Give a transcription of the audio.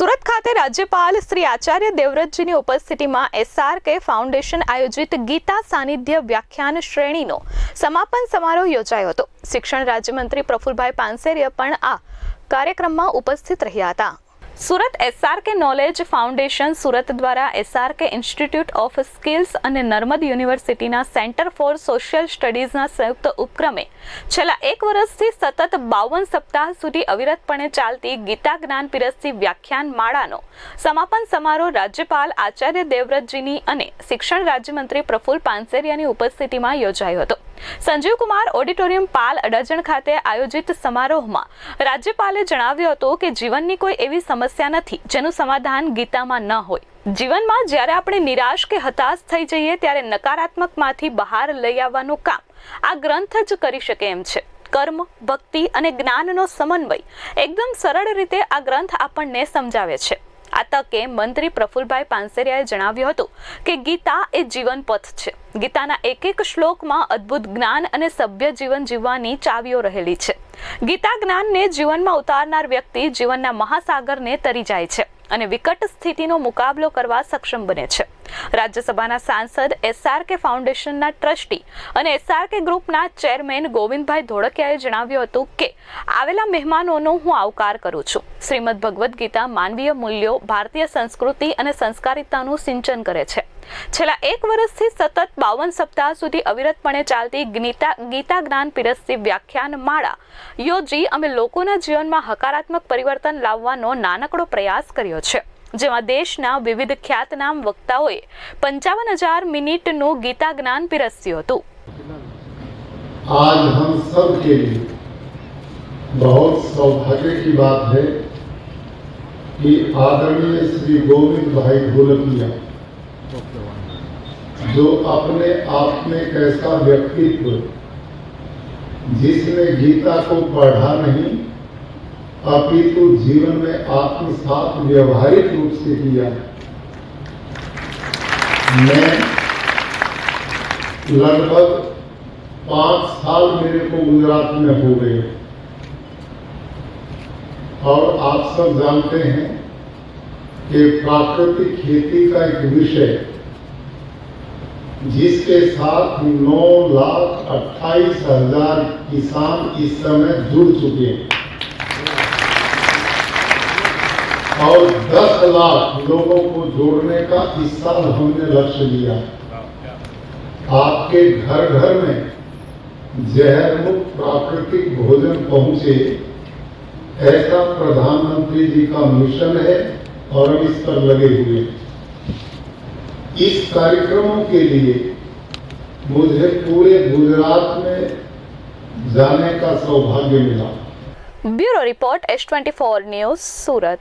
સુરત ખાતે રાજ્યપાલ શ્રી આચાર્ય દેવવ્રતજીની ઉપસ્થિતિમાં એસઆરકે ફાઉન્ડેશન આયોજિત ગીતા સાનિધ્ય વ્યાખ્યાન શ્રેણીનો સમાપન સમારોહ યોજાયો હતો. શિક્ષણ રાજ્યમંત્રી પ્રફુલભાઈ પાનસેરિયા પણ આ કાર્યક્રમમાં ઉપસ્થિત રહ્યા હતા. Surat SRK knowledge foundation Surat દ્વારા એસઆરકે ઇન્સ્ટિટ્યૂટ ઓફ સ્કિલ્સ અને નર્મદ યુનિવર્સિટીના સેન્ટર ફોર સોશિયલ સ્ટડીઝના સંયુક્ત ઉપક્રમે છેલ્લા એક વર્ષથી સતત બાવન સપ્તાહ સુધી અવિરતપણે ચાલતી ગીતા જ્ઞાન પીરસતી વ્યાખ્યાન માળાનો સમાપન સમારોહ રાજ્યપાલ આચાર્ય દેવવ્રતજીની અને શિક્ષણ રાજ્યમંત્રી પ્રફુલ પાનસેરિયાની ઉપસ્થિતિમાં યોજાયો હતો. સંજીવ કુમાર ઓડિટોરિયમ પાલ અડાજણ ખાતે આયોજિત સમારોહમાં રાજ્યપાલે જણાવ્યું હતું કે જીવનની કોઈ એવી સમસ્યા નથી જેનું સમાધાન ગીતામાં ન હોય. જીવનમાં જ્યારે આપણે નિરાશ કે હતાશ થઈ જઈએ ત્યારે નકારાત્મકમાંથી બહાર લઈ આવવાનું કામ આ ગ્રંથ જ કરી શકે એમ છે. કર્મ, ભક્તિ અને જ્ઞાનનો સમન્વય એકદમ સરળ રીતે આ ગ્રંથ આપણને સમજાવે છે. આ તકે મંત્રી પ્રફુલભાઈ પાનસેરિયાએ જણાવ્યું હતું કે ગીતા એ જીવન પથ છે. ગીતાના એક એક શ્લોકમાં અદ્ભુત જ્ઞાન અને સભ્ય જીવન જીવવાની ચાવીઓ રહેલી છે. ગીતા જ્ઞાનને જીવનમાં ઉતારનાર વ્યક્તિ જીવનના મહાસાગરને તરી જાય છે અને વિકટ સ્થિતિનો મુકાબલો કરવા સક્ષમ બને છે. રાજ્યસભાના સાંસદ એસઆરકે ફાઉન્ડેશનના ટ્રસ્ટી અને એસઆરકે ગ્રુપના ચેરમેન ગોવિંદભાઈ ધોળકિયાએ જણાવ્યું હતું કે, આવેલા મહેમાનોનો હું આવકાર કરું છું. શ્રીમદ ભગવદ્ ગીતા માનવીય મૂલ્યો, ભારતીય સંસ્કૃતિ અને સંસ્કારિતાનું સિંચન કરે છે. છેલ્લા એક વર્ષથી સતત બાવન સપ્તાહ સુધી અવિરતપણે ચાલતી ગીતા ગીતા જ્ઞાન પીરસતી વ્યાખ્યાન માળા યોજી અમે લોકોના જીવનમાં હકારાત્મક પરિવર્તન લાવવાનો નાનકડો પ્રયાસ કર્યો છે. જેમાં દેશના વિવિધ ખ્યાતનામ વક્તાઓએ પંચાવન હજાર મિનિટનું ગીતા જ્ઞાન પીરસ્યું હતું आज हम सब के लिए बहुत सौभाग्य की बात है कि आदरणीय श्री गोविंद भाई ढोलकिया जो अपने आप में एक ऐसा व्यक्तित्व जिसने गीता को पढ़ा नहीं अपितु जीवन में आपके साथ व्यवहारिक रूप से किया। मैं लगभग पाँच साल मेरे को गुजरात में हो गए। और आप सब जानते हैं कि प्राकृतिक खेती का एक विषय, जिसके साथ नौ लाख अट्ठाईस हज़ार किसान इस समय जुड़ चुके हैं। और 10 लाख लोगों को जोड़ने का इस साल हमने लक्ष्य लिया। आपके घर घर में जहर मुक्त प्राकृतिक भोजन पहुँचे, ऐसा प्रधानमंत्री जी का मिशन है और इस पर लगे हुए। इस कार्यक्रमों के लिए मुझे पूरे गुजरात में जाने का सौभाग्य मिला। Bureau report S twenty four news, Surat.